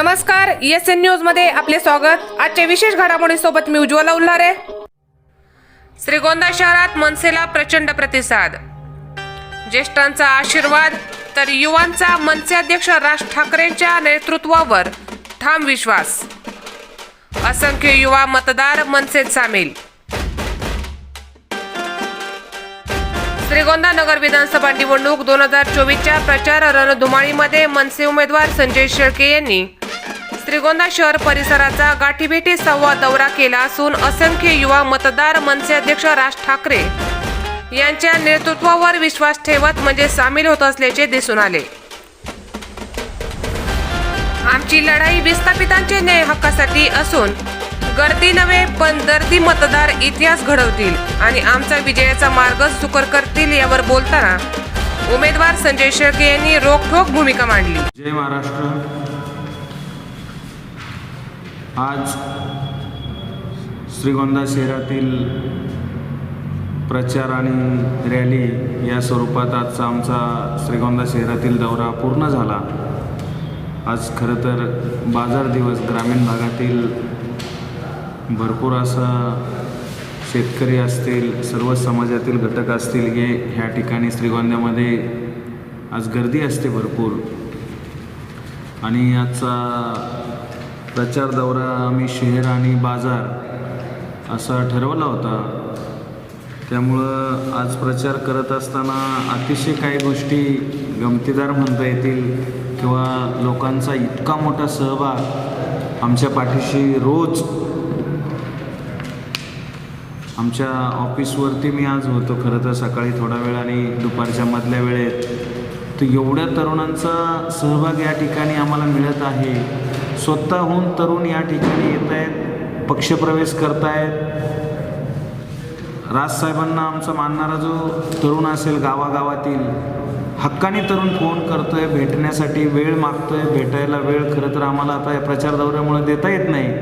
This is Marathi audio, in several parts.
नमस्कार एस एन न्यूजमध्ये आपले स्वागत. आजच्या विशेष घडामोडीसोबत मी उज्ज्वला उल्हारे. श्रीगोंदा शहरात मनसेला प्रचंड प्रतिसाद. ज्येष्ठांचा आशीर्वाद तर युवांचा मनसे अध्यक्ष राज ठाकरेंच्या नेतृत्वावर ठाम विश्वास. असंख्य युवा मतदार मनसेत सामील. श्रीगोंदा नगर विधानसभा निवडणूक दोन हजार चोवीसच्या प्रचार रणधुमाळीमध्ये मनसे उमेदवार संजय शेळके यांनी श्रीगोंदा शहर परिसराचा गाठीभेटी संवाद दौरा केला असून असंख्य युवा मतदार मनसे अध्यक्ष राज ठाकरे यांच्या नेतृत्वावर विश्वास ठेवत म्हणजे सामील होत असल्याचे दिसून आले. आमची लढाई विस्थापितांचे न्याय हक्कासाठी असून गर्दी नव्हे पण दर्दी मतदार इतिहास घडवतील आणि आमचा विजयाचा मार्ग सुकर करतील यावर बोलताना उमेदवार संजय शेळके यांनी रोखोक भूमिका मांडली. जय महाराष्ट्र. आज श्रीगोंदा शहरातील प्रचार आणि रॅली या स्वरूपात आजचा आमचा श्रीगोंदा शहरातील दौरा पूर्ण झाला. आज खरं तर बाजार दिवस ग्रामीण भागातील भरपूर असा शेतकरी असतील सर्व समाजातील घटक असतील हे ह्या ठिकाणी श्रीगोंद्यामध्ये आज गर्दी असते भरपूर. आणि आजचा प्रचार दौरा आम्ही शहर आणि बाजार असा ठरवला होता. त्यामुळं आज प्रचार करत असताना अतिशय काही गोष्टी गमतीदार म्हणता येतील किंवा लोकांचा इतका मोठा सहभाग आमच्या पाठीशी रोज आमच्या ऑफिसवरती मी आज होतो. खरं तर सकाळी थोडा वेळ आणि दुपारच्या मधल्या वेळेत. तर एवढ्या तरुणांचा सहभाग या ठिकाणी आम्हाला मिळत आहे. स्वतःहून तरुण या ठिकाणी येत आहेत पक्षप्रवेश करतायत. राजसाहेबांना आमचा मानणारा जो तरुण असेल गावागावातील हक्काने तरुण फोन करतोय भेटण्यासाठी वेळ मागतोय भेटायला वेळ खरं तर आम्हाला आता या प्रचार दौऱ्यामुळे देता येत नाही.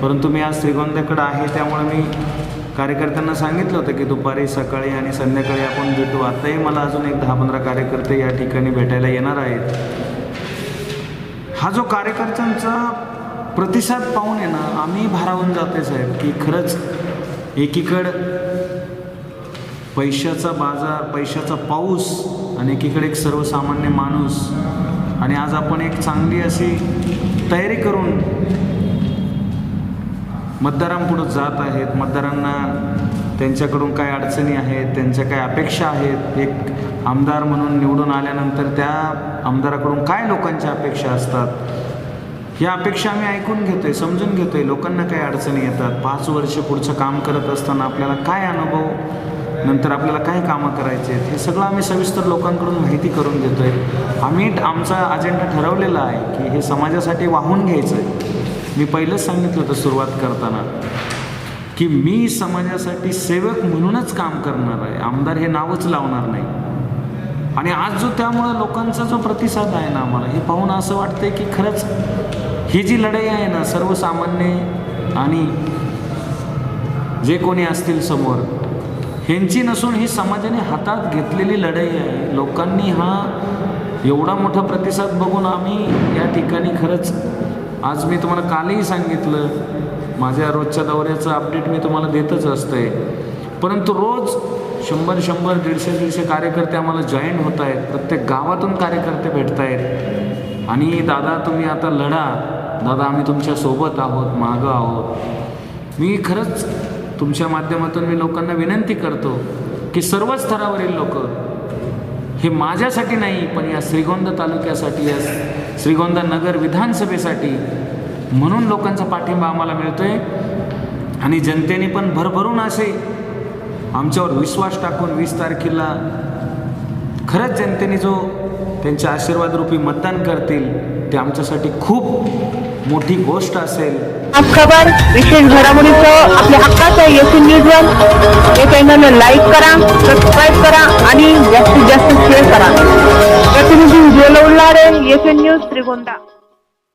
परंतु मी आज श्रीगोंद्याकडे आहे त्यामुळे मी कार्यकर्त्यांना सांगितलं होतं की दुपारी सकाळी आणि संध्याकाळी आपण भेटू. आताही मला अजून एक दहा पंधरा कार्यकर्ते या ठिकाणी भेटायला येणार आहेत. हा जो कार्यकर्त्यांचा प्रतिसाद पाहून आहे ना आम्ही भारावून जाते साहेब की खरंच एकीकडं पैशाचा बाजार पैशाचा पाऊस आणि एकीकडे एक सर्वसामान्य माणूस आणि आज आपण एक चांगली अशी तयारी करून मतदारांपुढं जात आहेत. मतदारांना त्यांच्याकडून काय अडचणी आहेत त्यांच्या काय अपेक्षा आहेत? एक आमदार म्हणून निवडून आल्यानंतर त्या आमदाराकडून काय लोकांच्या अपेक्षा असतात? या अपेक्षा आम्ही ऐकून घेतोय समजून घेतोय. लोकांना काय अडचणी येतात? पाच वर्ष पुढचं काम करत असताना आपल्याला काय अनुभव? नंतर आपल्याला काय कामं करायचे आहेत? हे सगळं आम्ही सविस्तर लोकांकडून माहिती करून घेतोय. आम्ही आमचा अजेंडा ठरवलेला आहे की हे समाजासाठी वाहून घ्यायचं आहे मी पहिलंच सांगितलं होतं सुरुवात करताना. की मी समाजासाठी सेवक म्हणूनच काम करणार आहे. आमदार हे नावच लावणार नाही. आणि आज जो त्यामुळं लोकांचा जो प्रतिसाद आहे ना आम्हाला हे पाहून असं वाटतंय की खरंच ही जी लढाई आहे ना सर्वसामान्य आणि जे कोणी असतील समोर ह्यांची नसून ही समाजाने हातात घेतलेली लढाई आहे. लोकांनी हा एवढा मोठा प्रतिसाद बघून आम्ही या ठिकाणी खरंच आज मी तुम्हाला कालही सांगितलं माझ्या रोजच्या दौऱ्याचं अपडेट मी तुम्हाला देतच असतंय. परंतु रोज शंभर शंभर दीडशे दीडशे कार्यकर्ते आम्हाला जॉईन होत आहेत. प्रत्येक गावातून कार्यकर्ते भेटत आहेत. आणि दादा तुम्ही आता लढा. दादा आम्ही तुमच्यासोबत आहोत मागं आहोत. मी खरंच तुमच्या माध्यमातून मी लोकांना विनंती करतो की सर्वच स्तरावरील लोक हे माझ्यासाठी नाही पण या श्रीगोंदा तालुक्यासाठी या श्रीगोंदा नगर विधानसभेसाठी म्हणून लोकांचा पाठिंबा आम्हाला मिळतोय. आणि जनतेने पण भरभरून असे आमच्यावर विश्वास टाकून वीस तारखेला खरंच जनतेने जो त्यांच्या आशीर्वादरूपी मतदान करतील ते आमच्यासाठी खूप मोठी गोष्ट असेल. खबर विशेष घडामोडीचं आपल्या हक्काचं एस न्यूजवर हे चॅनल लाईक करा सबस्क्राईब करा आणि जास्तीत जास्त शेअर करा. प्रतिनिधी उज्ज्वल उल्हारे येथील न्यूज त्रिगोंदा